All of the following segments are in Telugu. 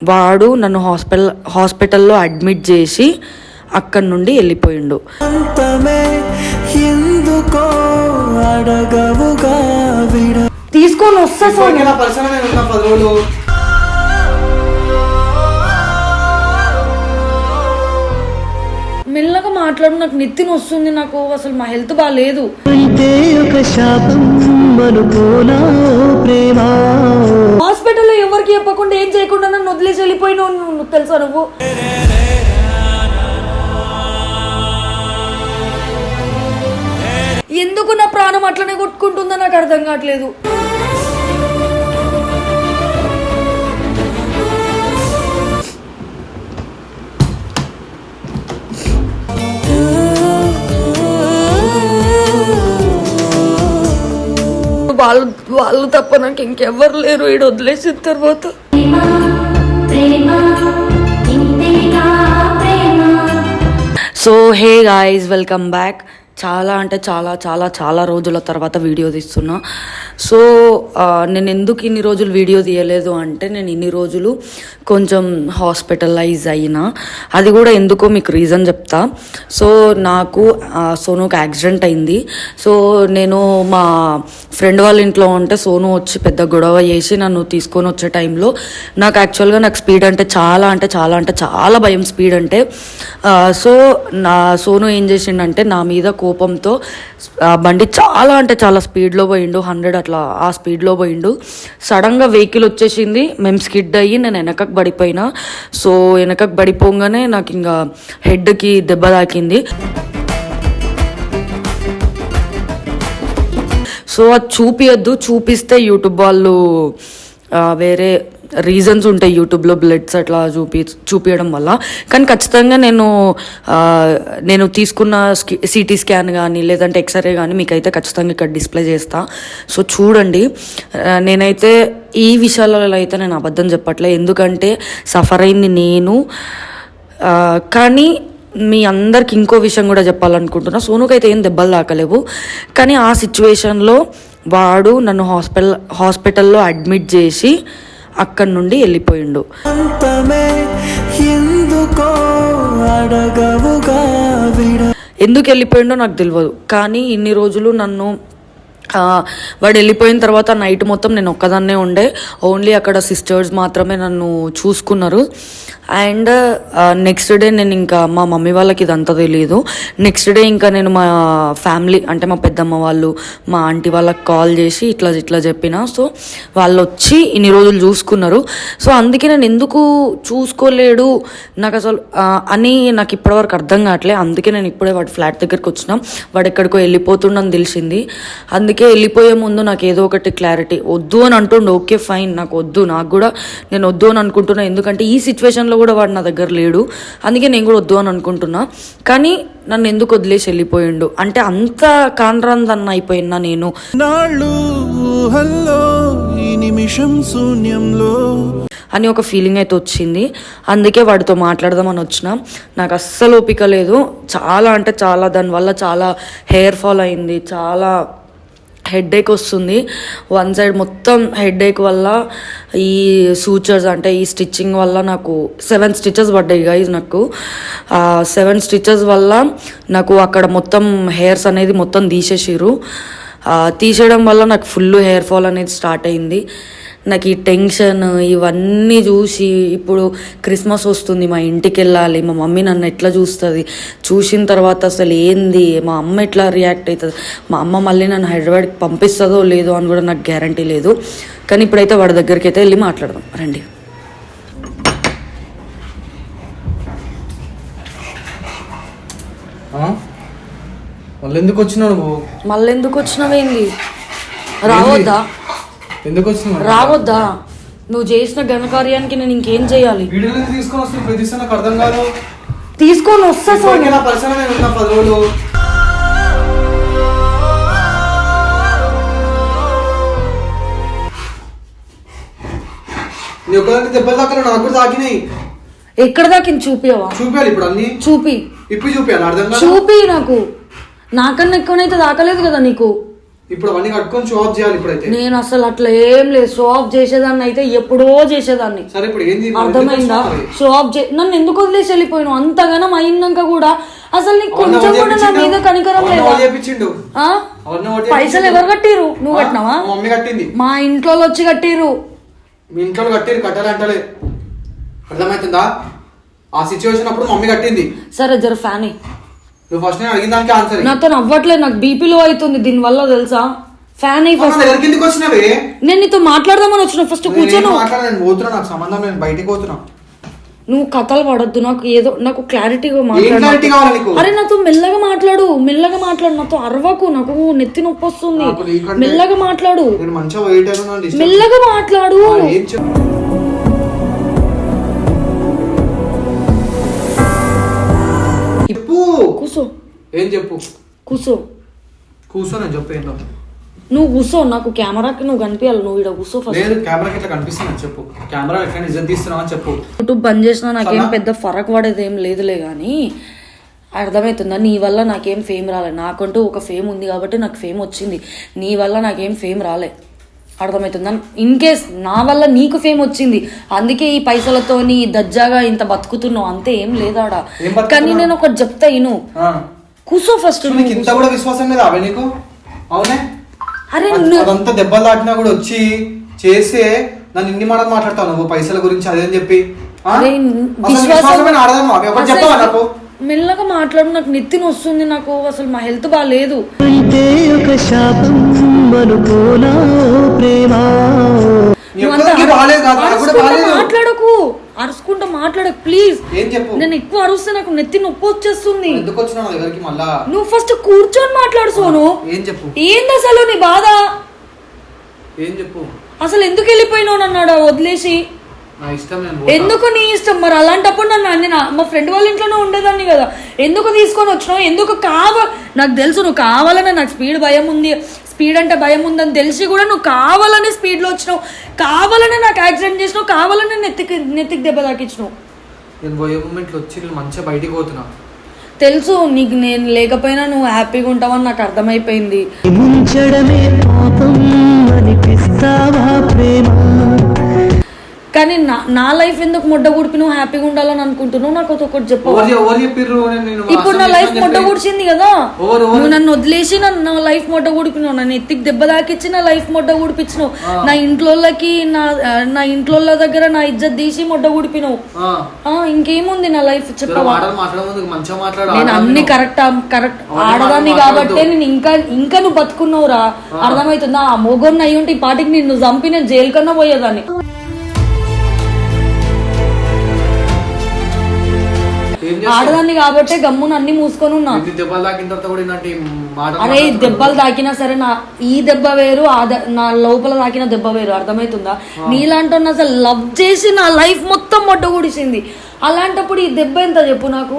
వాడు నన్ను హాస్పిటల్ హాస్పిటల్లో అడ్మిట్ చేసి అక్కడి నుండి వెళ్ళిపోయిండు. తీసుకొని వస్తా మాట్లాడు నాకు నెత్తిన వస్తుంది నాకు అసలు మా హెల్త్ బాగాలేదు హాస్పిటల్లో ఎవరికి చెప్పకుండా ఏం చేయకుండా నన్ను వదిలేసి వెళ్ళిపోయినావు నువ్వు తెలుసా నువ్వు? ఎందుకు నా ప్రాణం అట్లనే కొట్టుకుంటుందో నాకు అర్థం కావట్లేదు. వాళ్ళు వాళ్ళు తప్ప నాకు ఇంకెవ్వరు లేరు. ఈడు వదిలేసిన తర్వాత so hey guys welcome back చాలా అంటే చాలా చాలా చాలా రోజుల తర్వాత వీడియో తీస్తున్నా. సో నేను ఎందుకు ఇన్ని రోజులు వీడియో తీయలేదు అంటే నేను ఇన్ని రోజులు కొంచెం హాస్పిటలైజ్ అయినా. అది కూడా ఎందుకో మీకు రీజన్ చెప్తా. సో నాకు ఆ, యాక్సిడెంట్ అయింది. సో నేను మా ఫ్రెండ్ వాళ్ళ ఇంట్లో ఉంటే సోను వచ్చి పెద్ద గొడవ చేసి నన్ను తీసుకొని వచ్చే టైంలో నాకు యాక్చువల్గా నాకు స్పీడ్ అంటే చాలా అంటే చాలా అంటే చాలా భయం. స్పీడ్ అంటే సో నా సోను ఏం చేసిండంటే నా మీద కోపంతో ఆ, బండి చాలా అంటే చాలా స్పీడ్లో పోయిండు హండ్రెడ్ అట్లా ఆ స్పీడ్లో పోయిండు. సడన్గా వెహికల్ వచ్చేసింది మేము స్కిడ్ అయ్యి నేను వెనకకు పడిపోయినా. సో వెనకకు పడిపోగానే నాకు ఇంకా హెడ్కి దెబ్బ తాకింది. సో అది చూపియద్దు చూపిస్తే యూట్యూబ్ వాళ్ళు వేరే రీజన్స్ ఉంటాయి యూట్యూబ్లో బ్లడ్స్ అట్లా చూపి చూపించడం వల్ల. కానీ ఖచ్చితంగా నేను నేను తీసుకున్న సిటీ స్కాన్ కానీ లేదంటే ఎక్స్రే కానీ మీకైతే ఖచ్చితంగా ఇక్కడ డిస్ప్లే చేస్తా. సో చూడండి. నేనైతే ఈ విషయాలలో అయితే నేను అబద్ధం చెప్పట్లే. ఎందుకంటే సఫర్ అయింది నేను. కానీ మీ అందరికి ఇంకో విషయం కూడా చెప్పాలనుకుంటున్నా. సోనుకైతే అయితే ఏం దెబ్బలు తాకలేవు. కానీ ఆ సిచ్యువేషన్లో వాడు నన్ను హాస్పిటల్ హాస్పిటల్లో అడ్మిట్ చేసి అక్కడి నుండి వెళ్ళిపోయిండు. ఎందుకో వెళ్ళిపోయిండో నాకు తెలియదు కానీ ఇన్ని రోజులు నన్ను వాడు వెళ్ళిపోయిన తర్వాత నైట్ మొత్తం నేను ఒక్కదాన్నే ఉండే. ఓన్లీ అక్కడ సిస్టర్స్ మాత్రమే నన్ను చూసుకున్నారు. అండ్ నెక్స్ట్ డే నేను ఇంకా మా మమ్మీ వాళ్ళకి ఇదంతా తెలియదు నెక్స్ట్ డే ఇంకా నేను మా ఫ్యామిలీ అంటే మా పెద్దమ్మ వాళ్ళు మా ఆంటీ వాళ్ళకి కాల్ చేసి ఇట్లా ఇట్లా చెప్పిన. సో వాళ్ళు వచ్చి ఇన్ని రోజులు చూసుకున్నారు. సో అందుకే నేను ఎందుకు చూసుకోలేడు? నాకు అసలు అని నాకు ఇప్పటివరకు అర్థం కావట్లే. అందుకే నేను ఇప్పుడే వాడి ఫ్లాట్ దగ్గరికి వచ్చిన. వాడు ఎక్కడికో వెళ్ళిపోతుండని తెలిసింది. అందుకే వెళ్ళిపోయే ముందు నాకు ఏదో ఒకటి క్లారిటీ వద్దు అని అంటుండు. ఓకే ఫైన్ నాకు వద్దు. నాకు కూడా నేను వద్దు అని అనుకుంటున్నాను ఎందుకంటే ఈ సిచ్యువేషన్లో కూడా వాడు నా దగ్గర లేడు. అందుకే నేను కూడా వద్దు అని అనుకుంటున్నా. కానీ నన్ను ఎందుకు వదిలేసి వెళ్ళిపోయిండు? అంటే అంత కాన్రాందన్న అయిపోయినా నేను. నిమిషం శూన్యంలో. అని ఒక ఫీలింగ్ అయితే వచ్చింది. అందుకే వాడితో మాట్లాడదామని వచ్చిన. నాకు అస్సలు ఓపిక లేదు. చాలా అంటే చాలా దానివల్ల చాలా హెయిర్ ఫాల్ అయింది. చాలా హెడేక్ వస్తుంది. వన్ సైడ్ మొత్తం హెడేక్ వల్ల ఈ సూచర్స్ అంటే ఈ స్టిచ్చింగ్ వల్ల నాకు సెవెన్ స్టిచెస్ పడ్డాయి గైజ్ నాకు. సెవెన్ స్టిచెస్ వల్ల నాకు అక్కడ మొత్తం హెయిర్స్ అనేది మొత్తం తీసేసిర్రు. తీసేయడం వల్ల నాకు ఫుల్ హెయిర్ ఫాల్ అనేది స్టార్ట్ అయింది. నాకు ఈ టెన్షన్ ఇవన్నీ చూసి ఇప్పుడు క్రిస్మస్ వస్తుంది మా ఇంటికి వెళ్ళాలి మా మమ్మీ నన్ను ఎట్లా చూస్తుంది? చూసిన తర్వాత అసలు ఏంది? మా అమ్మ ఎట్లా రియాక్ట్ అవుతుంది మా అమ్మ మళ్ళీ నన్ను హైదరాబాద్కి పంపిస్తుందో లేదో అని కూడా నాకు గ్యారంటీ లేదు. కానీ ఇప్పుడైతే వాడి దగ్గరికి అయితే వెళ్ళి మాట్లాడదాం. రండి. ఆ? మళ్ళీ ఎందుకు వచ్చినావు నువ్వు? మళ్ళీ ఎందుకు వచ్చినావేంది రావద్దా? ఎందుకు రావద్దా. నువ్వు చేసిన ఘనకార్యానికి నేను ఇంకేం చేయాలి? వీడియో తీసుకొని వస్తుంది నాకు అర్థం కాదు. తీసుకొని వస్తా సోని ఇలా పరిసరం నేను ఉన్నా పది రోజులు నీ ఒక్కదానికి దెబ్బలు తాకినా నాకు కూడా తాకినాయి. ఎక్కడ దాకా చూపియవా? చూపించాలి ఇప్పుడు అన్ని? చూపి. ఇప్పి చూపించాలి అర్థం కాదు? చూపి నాకు. నాకన్నా ఎక్కువనైతే దాకలేదు కదా నీకు. ఇప్పుడు అవన్నీ కట్టుకొని షో ఆఫ్ చేయాలి ఇప్పుడైతే. నేను అసలు అట్లా ఏం లేదు. షో ఆఫ్ చేసేదాన్ని అయితే ఎప్పుడో చేసేదాన్ని. సరే ఇప్పుడు ఏంది అర్థమైందా? షో ఆఫ్ చే నన్ను ఎందుకు వదిలేసి వెళ్ళిపోయినావు? అంతగానం అయినాక కూడా అసలు నీకు కొంచెం కూడా నా? మీద కనికరం లేదా? పైసలు? ఎవరు కట్టిరు నువ్వు? కట్టినావా? మమ్మీ కట్టింది. మా ఇంట్లో వచ్చి కట్టిరు మీ ఇంట్లో కట్టిరు కట్టాలి అంటలే అర్థమవుతుందా? ఆ సిచ్యువేషన్ అప్పుడు మమ్మీ కట్టింది. సరే జర ఫ్యాన్ నువ్వు ఫస్ట్ నేను అడిగిన దానికి ఆన్సర్ నాతో నవ్వట్లేదు నాకు బీపీలో అవుతుంది దీని వల్ల తెలుసా? ఫ్యాన్ అయ్యి ఫస్ట్ కిందకి వచ్చినవే? నేను నీతో మాట్లాడదామని వచ్చిన ఫస్ట్ కూర్చోను మాట్లాడ నేను పోతున్నా నాకు సంబంధం నేను బయటికి పోతున్నా. నువ్వు కథలు పడద్దు నాకు ఏదో నాకు క్లారిటీగా నీకు? అరే నాతో మెల్లగా మాట్లాడు మెల్లగా మాట్లాడు నాతో అరవకు నాకు నెత్తి నొప్పి వస్తుంది. మెల్లగా మాట్లాడు. మెల్లగా మాట్లాడు. కూసో. ఏం చెప్పు? కూసో. కూర్చో నేను చెప్పు ఏంటో నువ్వు కూసో నాకు కెమెరాకి నువ్వు కనిపించాలి నువ్వు ఇక్కడ కూసో ఫస్ట్ నేను కెమెరాకి ఇట్లా కనిపిస్తున్నా చెప్పు. కెమెరా ఎక్కడ నిజం తీస్తున్నావు అని చెప్పు. యూట్యూబ్ బంద్ చేసినా నాకేం? పెద్ద ఫరక్ పడేది ఏం లేదులే కానీ అర్థమవుతుందా నీ వల్ల నాకేం ఫేమ్ రాలే. నాకంటూ ఒక ఫేమ్ ఉంది కాబట్టి నాకు ఫేమ్ వచ్చింది. నీ వల్ల నాకేం ఫేమ్ రాలే. అర్థమవుతుందా? ఇన్ కేస్ నా వల్ల నీకు ఫేమ్ వచ్చింది అందుకే ఈ పైసలతో నీ దజ్జాగా ఇంత బతుకుతున్నావు అంతే ఏం లేదాడా? కానీ నేను ఒకటి చెప్తా ఇను. కూసో ఫస్ట్ నీకు ఇంత కూడా విశ్వాసం లేదా అవే నీకు? అవునే? అరే అదంతా దెబ్బలు దాటినా కూడా వచ్చి చేస్తే నన్ను ఇన్ని మాటలు మాట్లాడతావు నువ్వు పైసల గురించి అదేం చెప్పి? విశ్వాసమైన ఆడదాను చెప్పవా నాకు? మెల్లగా మాట్లాడు నాకు నెత్తిన వస్తుంది నాకు అసలు మా హెల్త్ బాగాలేదు మాట్లాడకు అరుచుకుంటా మాట్లాడకు ప్లీజ్ ఏం చెప్పు? నేను ఎక్కువ అరుస్తే నాకు నెత్తి నొప్పి వచ్చేస్తుంది. నువ్వు ఫస్ట్ కూర్చొని మాట్లాడు సోను. ఏం చెప్పు? ఏంది అసలు నీ బాధ? ఏం చెప్పు? అసలు ఎందుకు వెళ్ళిపోయినావు నన్నాడు వదిలేసి. ఎందుకు నీ ఇష్టం? మరి అలాంటప్పుడు నన్ను అన్ని నా- మా ఫ్రెండ్ వాళ్ళ ఇంట్లోనే ఉండేదాన్ని కదా. ఎందుకు తీసుకొని వచ్చినావు? ఎందుకు కావ? నాకు తెలుసు నువ్వు కావాలని నాకు స్పీడ్ భయం ఉంది. స్పీడ్ అంటే భయం ఉందని తెలిసి కూడా నువ్వు కావాలని స్పీడ్లో వచ్చినావు. కావాలని నాకు యాక్సిడెంట్ చేసినావు కావాలని నెత్తికి నెత్తికి దెబ్బ తాకించినావు నేను పోయే మూమెంట్లో వచ్చి నేను మంచిగా బయటికి పోతున్నా. తెలుసు నీకు నేను లేకపోయినా నువ్వు హ్యాపీగా ఉంటావని నాకు అర్థమైపోయింది. ముంచడమే పాపం అనిపిస్తావా ప్రేమ? కానీ నా నా లైఫ్ ఎందుకు మొడ్డ గుడిపి నువ్వు హ్యాపీగా ఉండాలని అనుకుంటున్నావు? నాకు అది ఒకటి చెప్పు ఇప్పుడు నా లైఫ్ చెప్పి- గుడిచింది కదా. నువ్వు నన్ను వదిలేసి నన్ను నా లైఫ్ మొట్ట గుడిపినావు. నన్ను ఎత్తికి దెబ్బ తాకిచ్చి నా లైఫ్ మొట్ట గుడిపించినావు నా ఇంట్లోకి నా నా ఇంట్లో దగ్గర నా ఇజ్జత్ తీసి మొట్ట గుడిపినావు. ఇంకేముంది నా లైఫ్ జర చెప్పవా? మాటలు మాట్లాడే ముందు మంచిగా మాట్లాడు. నేను అన్ని. కరెక్ట్ కరెక్ట్ ఆడదాన్ని. కాబట్టే నేను ఇంకా ఇంకా నువ్వు బతుకున్నావురా. అర్థమవుతుందా? ఆ మొగోన్ని అయ్యి ఉంటే ఈ పాటికి నిన్ను చంపి నేను జైలు కన్నా పోయేదాన్ని. ఆడదాన్ని కాబట్టే గమ్మున అన్ని మూసుకొని ఉన్నా. దెబ్బలు తాకిన తర్వాత కూడా అరే. దెబ్బలు తాకినా సరే నా ఈ దెబ్బ వేరు నా లోపల తాకిన దెబ్బ వేరు. అర్థమవుతుందా నీలాంటి అసలు లవ్ చేసి నా లైఫ్ మొత్తం మొట్ట గుడిసింది అలాంటప్పుడు ఈ దెబ్బ ఎంత చెప్పు నాకు?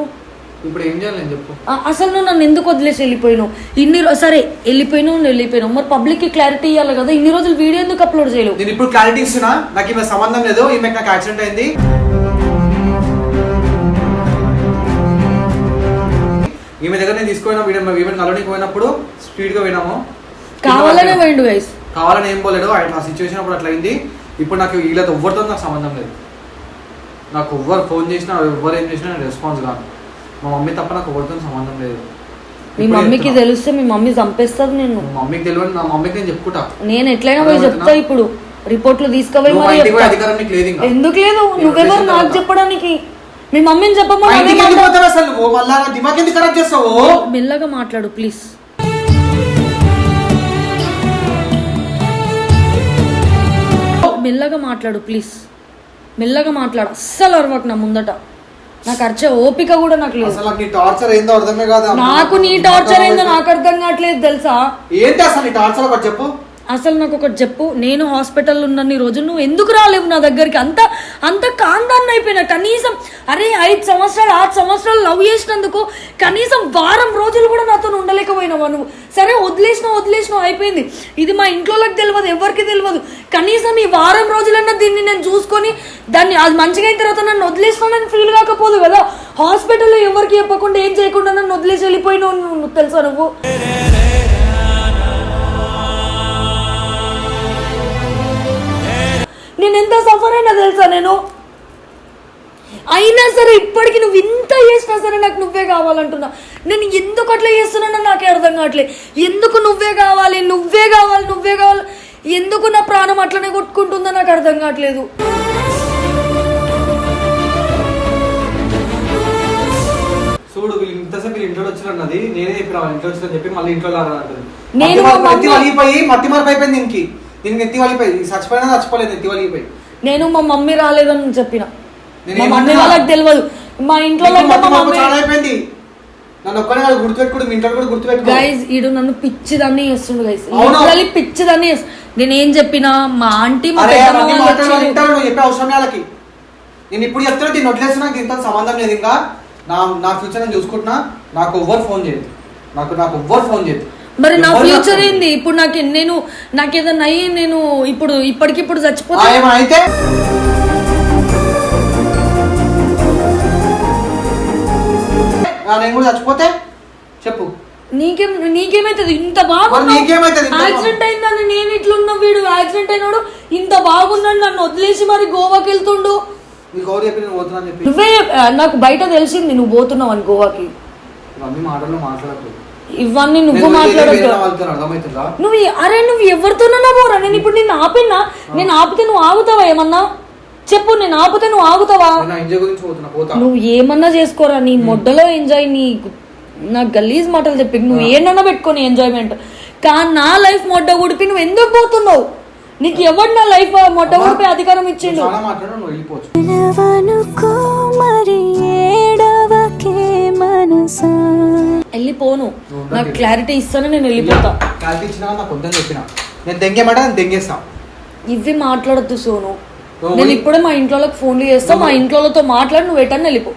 ఇప్పుడు ఏం చెప్పు? అసలు నువ్వు నన్ను ఎందుకు వదిలేసి వెళ్ళిపోయినావు? ఇన్ని సరే వెళ్ళిపోయినావు నువ్వు వెళ్ళిపోయినావు. మరి పబ్లిక్కి క్లారిటీ ఇవ్వాలి కదా. ఇన్ని రోజులు వీడియో ఎందుకు అప్లోడ్ చేయలేవు? నేను ఇప్పుడు క్లారిటీ ఇస్తున్నా. నాకు ఈమె సంబంధం లేదు. ఈమె నాకు యాక్సిడెంట్ అయింది. ఈమె దగ్గర నేను తీసుకుపోయినా వీడియో ఈమె నల్లని పోయినప్పుడు స్పీడ్గా పోయినాము కావాలనే పోయిండు గైస్ కావాలని ఏం పోలేడు ఆయన ఆ సిచ్యువేషన్ అప్పుడు అట్లా అయింది ఇప్పుడు నాకు వీళ్ళతో ఎవ్వరితో నాకు సంబంధం లేదు. నాకు ఎవ్వరు ఫోన్ చేసినా ఎవ్వరు ఏం చేసినా నేను రెస్పాన్స్ కాను. మా మమ్మీ తప్ప నాకు ఎవరితో సంబంధం లేదు. మీ మమ్మీకి. తెలిస్తే మీ మమ్మీ చంపేస్తుంది నేను మమ్మీకి తెలియదు నా మమ్మీకి నేను చెప్పుకుంటా. నేను ఎట్లయినా పోయి చెప్తా? ఇప్పుడు. రిపోర్ట్లు ఇంకా. ఎందుకు లేదు? నువ్వెవరు నాకు. చెప్పడానికి? మీ మమ్మీని మా చెప్పమని అదే ఇంటికి ఎందుకు. పోతావు అసలు? నువ్వు మళ్ళా నా దిమాగ్ ఎందుకు ఖరాబ్ చేస్తావు? మెల్లగా మాట్లాడు ప్లీజ్. మెల్లగా మాట్లాడు ప్లీజ్. మెల్లగా మాట్లాడు. అస్సలు అరవకు నా ముందట. నాకు అర్చే ఓపిక కూడా నాకు లేదు. అసలు నాకు నీ టార్చర్ ఏందో అర్థమే కాదు? నాకు నీ టార్చర్ ఏందో నాకు అర్థం కావట్లేదు తెలుసా? ఏంటి అసలు నీ టార్చర్ ఒకటి చెప్పు. అసలు నాకు ఒకటి చెప్పు నేను హాస్పిటల్ ఉన్నన్ని రోజులు నువ్వు ఎందుకు రాలేవు నా దగ్గరికి? అంత అంత కాందాన్ని అయిపోయినా. కనీసం అరే ఐదు సంవత్సరాలు ఆరు సంవత్సరాలు లవ్ చేసినందుకు కనీసం వారం రోజులు కూడా నాతో ఉండలేకపోయినావా నువ్వు? సరే వదిలేసినావు వదిలేసినావు అయిపోయింది. ఇది మా ఇంట్లోకి తెలియదు ఎవరికి తెలియదు కనీసం ఈ వారం రోజులన్నా దీన్ని నేను చూసుకొని దాన్ని అది మంచిగా అయిన తర్వాత నన్ను వదిలేసినానని ఫీల్ కాకపోదు కదా. హాస్పిటల్లో ఎవరికి చెప్పకుండా ఏం చేయకుండా నన్ను వదిలేసి వెళ్ళిపోయినావు నువ్వు తెలుసా నువ్వు? సఫర్ అయినా తెలుసా నేను? అయినా సరే ఇప్పటికి నువ్వు ఇంత చేసినా సరే నాకు నువ్వే కావాలంటున్నా. నేను ఎందుకు అట్లా చేస్తున్నానో నాకే అర్థం కావట్లేదు ఎందుకు నువ్వే కావాలి నువ్వే కావాలి నువ్వే కావాలి? ఎందుకు నా ప్రాణం అట్లనే కొట్టుకుంటుందో నాకు అర్థం కావట్లేదు. చూడు వీళ్ళు ఇంతసేపు వీళ్ళు ఇంట్లో వచ్చిన అన్నది. నేనే చెప్పిన ఇంట్లో వచ్చిన చెప్పి మళ్ళీ ఇంట్లో నేను మట్టి వలిగిపోయి మట్టి మరపు అయిపోయింది దీనికి దీనికి ఎత్తి వలిగిపోయి. చచ్చిపోయినా చచ్చిపోలేదు ఎత్తి వలిగిపోయి. నేను మా మమ్మీ రాలేదని చెప్పిన. మా మమ్మీ? వాళ్ళకి తెలియదు మా ఇంట్లో మా మమ్మీ నన్ను ఒక్కడే కాదు గుర్తుపెట్టుకోడు మీ ఇంట్లో కూడా గుర్తుపెట్టుకో. గైజ్ ఈడు నన్ను పిచ్చిదాన్ని చేస్తుండు గైస్ అవును. లిటరలీ పిచ్చిదాన్ని నేను ఏం చెప్పినా మా ఆంటీ మా పెద్దమ్మ. వింటారు నువ్వు చెప్పే అవసరం వాళ్ళకి. నేను ఇప్పుడు చెప్తున్నా దీన్ని వదిలేస్తున్నా దీంతో సంబంధం లేదు. ఇంకా నా నా ఫ్యూచర్ నేను చూసుకుంటున్నా నాకు ఎవ్వరు ఫోన్ చేయదు నాకు నాకు ఎవ్వరు ఫోన్ చేయదు మరి నా ఫ్యూచర్. ఏంది? ఇప్పుడు నాకు నేను నాకు ఏదైనా అయ్యి నేను ఇప్పుడు ఇప్పటికిప్పుడు చచ్చిపోతా అయితే నేను కూడా చచ్చిపోతే? చెప్పు. నీకేం నీకేమైతుంది? ఇంత ఇంత యాక్సిడెంట్ అయిందని నేను ఇట్లున్న వీడు. యాక్సిడెంట్ అయినాడు. ఇంత బాగున్నాడు నన్ను వదిలేసి మరి గోవాకి వెళ్తుండు. నువ్వే నాకు బయట తెలిసింది నువ్వు పోతున్నావు అని గోవాకి. మాటల్లో మాట్లాడకు. ఇవన్నీ నువ్వు నేను మాట్లాడద్దు. నువ్వు అరే నువ్వు ఎవరితోనన్నా పోరా నేను ఇప్పుడు నిన్ను ఆపినా? నేను ఆపితే నువ్వు ఆగుతావా ఏమన్నా? చెప్పు నేను ఆపితే నువ్వు ఆగుతావా? నేను నువ్వు ఏమన్నా చేసుకోరా? నీ మొడ్డలో ఎంజాయ్ నీ నా గలీజ్ మాటలు చెప్పి నువ్వు ఏమన్నా పెట్టుకొని ఎంజాయ్మెంట్ కానీ నా లైఫ్ మొడ్డ ఉడిపి నువ్వు ఎందుకు పోతున్నావు? నీకు ఎవడు నా లైఫ్ మొడ్డ ఉడిపి అధికారం ఇచ్చిండు? మనసా. వెళ్ళిపోను. నాకు. క్లారిటీ ఇస్తాను నేను వెళ్ళిపోతా. క్లారిటీ ఇచ్చినా నాకు వద్దని చెప్పిన. నేను దెంగేమాట నేను దెంగేస్తా. ఇవి మాట్లాడద్దు సోను. నేను ఇప్పుడే మా ఇంట్లోకి ఫోన్లు చేస్తా మా ఇంట్లోతో మాట్లాడి నువ్వు ఎటన్నా వెళ్ళిపో.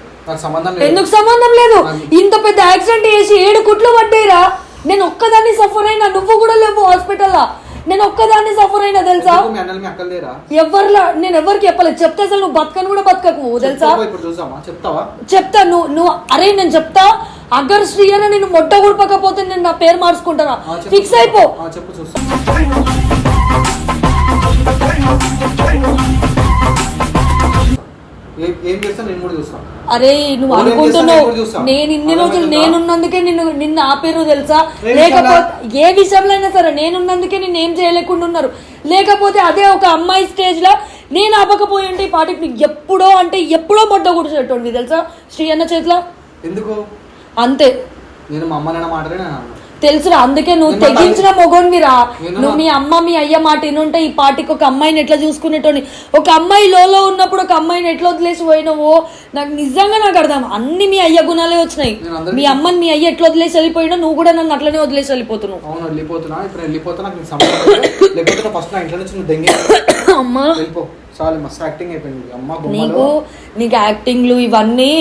ఎందుకు సంబంధం లేదు? ఇంత పెద్ద యాక్సిడెంట్ చేసి ఏడు కుట్లు పడ్డాయిరా. నేను ఒక్కదాన్ని సఫర్ అయినా నువ్వు కూడా లేవు హాస్పిటల్లో. నేను ఒక్కదాన్ని సఫర్ అయినా తెలుసా? ఎందుకు మీ అన్నలు మీ అక్కలు లేరా? ఎవరిలా నేను ఎవరికి చెప్పలేదు చెప్తే అసలు నువ్వు బతకని కూడా బతకకు తెలుసా? చెప్తావా ఇప్పుడు చూసామా చెప్తావా? చెప్తా నువ్వు నువ్వు అరే నేను చెప్తా అగర్ శ్రీ అని నేను మొట్ట గుడపకపోతే నేను నా పేరు మార్చుకుంటానా? ఫిక్స్. అయిపో. ఆ, చెప్పు చూస్తా. అరే నువ్వు అనుకుంటున్నావు. నేను ఇన్ని రోజులు? నేనున్నందుకే నిన్ను నిన్ను ఆపేరు తెలుసా? లేకపోతే ఏ విషయంలో అయినా సరే నేనున్నందుకే నేను ఏం చేయలేకుండా ఉన్నారు లేకపోతే అదే ఒక అమ్మాయి స్టేజ్లో నేను ఆపకపోయి ఉంటే ఈ పాటికి నీకు ఎప్పుడో అంటే ఎప్పుడో మొట్ట కూర్చోటోండి తెలుసా? శ్రీ అన్న చేతిలో? ఎందుకు? అంతే. నేను మా అమ్మ నాన్న మాటలే. తెలుసురా అందుకే నువ్వు తెగించిన మొగోన్విరా నేను నువ్వు మీ అమ్మ మీ అయ్య మాట వినుంటే ఈ పాటికి ఒక అమ్మాయిని ఎట్లా చూసుకునేటోని? ఒక అమ్మాయి లోలో ఉన్నప్పుడు ఒక అమ్మాయిని ఎట్లా వదిలేసి పోయినావో? నాకు నిజంగా నాకు అర్థం. అన్ని మీ అయ్య గుణాలే వచ్చినాయి. మీ అమ్మని మీ అయ్య ఎట్లా వదిలేసి వెళ్ళిపోయినా నువ్వు కూడా నన్ను అట్లనే వదిలేసి వెళ్ళిపోతున్నావు. అవును వెళ్ళిపోతున్నా. ఇప్పుడు వెళ్ళిపోతున్నా నాకు నీకు సంబంధం లేదు. లేకపోతే ఫస్ట్ నా ఇంట్లో నుంచి నువ్వు దెంగే అమ్మా. వెళ్ళిపో. చాలు మస్తు యాక్టింగ్ అయిపోయింది. అమ్మ నీకు నీకు యాక్టింగ్లు ఇవన్నీ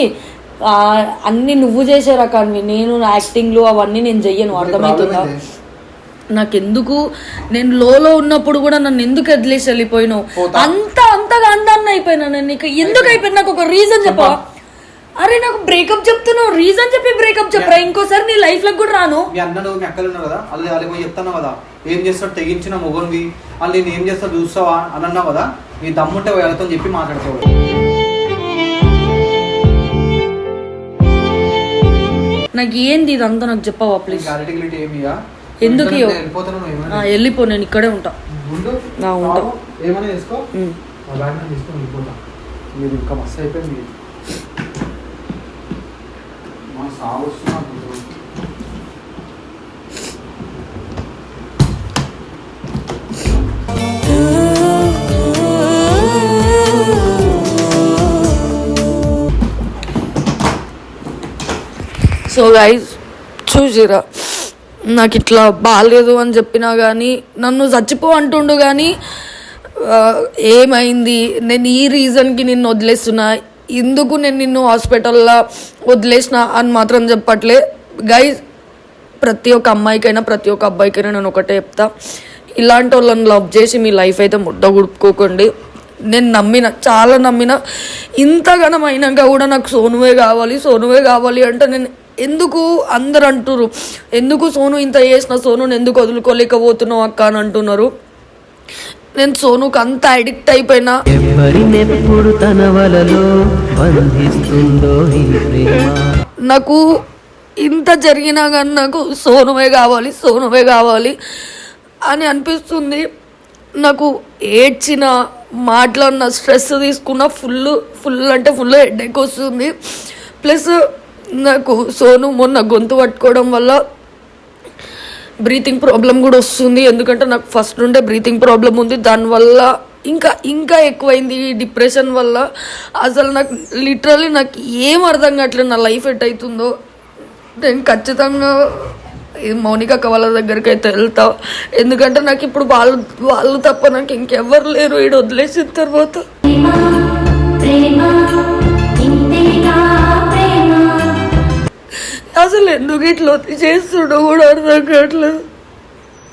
అన్ని నువ్వు చేసే రకాన్ని నేను యాక్టింగ్లు అవన్నీ నేను చెయ్యను అర్థమవుతుందా? నాకెందుకు? నేను లోలో ఉన్నప్పుడు కూడా నన్ను ఎందుకు వదిలేసి వెళ్ళిపోయినావు. అంత అంతగా అందాన్ని అయిపోయినా నేను నీకు. ఎందుకు అయిపోయినా. నాకు ఒక రీజన్ చెప్పవా? అరే నాకు బ్రేకప్ చెప్తున్నావు. రీజన్ చెప్పి బ్రేకప్ చెప్పరా? ఇంకోసారి నీ లైఫ్లో కూడా రాను. మీ అన్నలు మీ అక్కలు ఉన్నారు కదా? వాళ్ళకి పోయి చెప్తాను కదా. ఏం చేస్తాడు? తెగించిన మొగన్వి వాళ్ళు నేను ఏం చేస్తాడు చూస్తావా? అని అన్నావు కదా? నీ దమ్ముంటే వాళ్ళతో చెప్పి మాట్లాడుకోవాలి. నాకు ఏంది ఇదంతా నాకు చెప్పవా ప్లీజ్? ఎందుకు వెళ్ళిపో నేను ఇక్కడే ఉంటా. ఉంటా. ఇంకా మస్తు అయిపోయింది. సో గైజ్ చూసిరా? నాకు ఇట్లా బాగాలేదు అని చెప్పినా కానీ నన్ను చచ్చిపో అంటుండు కానీ ఏమైంది? నేను ఈ రీజన్కి నిన్ను వదిలేస్తున్నా. ఎందుకు నేను నిన్ను హాస్పిటల్లో వదిలేసిన అని మాత్రం చెప్పట్లే. గైజ్ ప్రతి ఒక్క అమ్మాయికైనా ప్రతి ఒక్క అబ్బాయికైనా నేను ఒకటే చెప్తా. ఇలాంటి వాళ్ళని లవ్ చేసి మీ లైఫ్ అయితే ముద్ద గుడుపుకోకండి. నేను నమ్మిన చాలా నమ్మిన. ఇంతగానం అయినాక కూడా నాకు సోనువే కావాలి సోనువే కావాలి అంటే నేను ఎందుకు అందరు అంటున్నారు ఎందుకు సోను ఇంత చేసిన సోనుని ఎందుకు వదులుకోలేకపోతున్నావు అక్క అని అంటున్నారు. నేను సోనుకు అంత అడిక్ట్ అయిపోయినా. ఎవరినెప్పుడు తన వలలో బంధిస్తుందో ఈ ప్రేమ. నాకు ఇంత జరిగినా కానీ నాకు సోనువే కావాలి సోనువే కావాలి అని అనిపిస్తుంది. నాకు ఏడ్చిన మాట్లాడిన స్ట్రెస్ తీసుకున్న ఫుల్ ఫుల్ అంటే ఫుల్ హెడేక్ వస్తుంది. ప్లస్ నాకు సోను మొన్న గొంతు పట్టుకోవడం వల్ల బ్రీతింగ్ ప్రాబ్లం కూడా వస్తుంది. ఎందుకంటే నాకు ఫస్ట్ నుండే బ్రీతింగ్ ప్రాబ్లం ఉంది. దానివల్ల ఇంకా ఇంకా ఎక్కువైంది డిప్రెషన్ వల్ల. అసలు నాకు లిటరలీ నాకు ఏం అర్థం కావట్లేదు. నా లైఫ్ ఎట్ అవుతుందో. నేను ఖచ్చితంగా మౌనిక వాళ్ళ దగ్గరికి అయితే వెళ్తా. ఎందుకంటే నాకు ఇప్పుడు వాళ్ళు వాళ్ళు తప్ప నాకు ఇంకెవ్వరు లేరు. ఈడు వదిలేసిన తర్వాత అసలు ఎందుకు ఇట్లా చేస్తుండో కూడా అర్థం కావట్లేదు.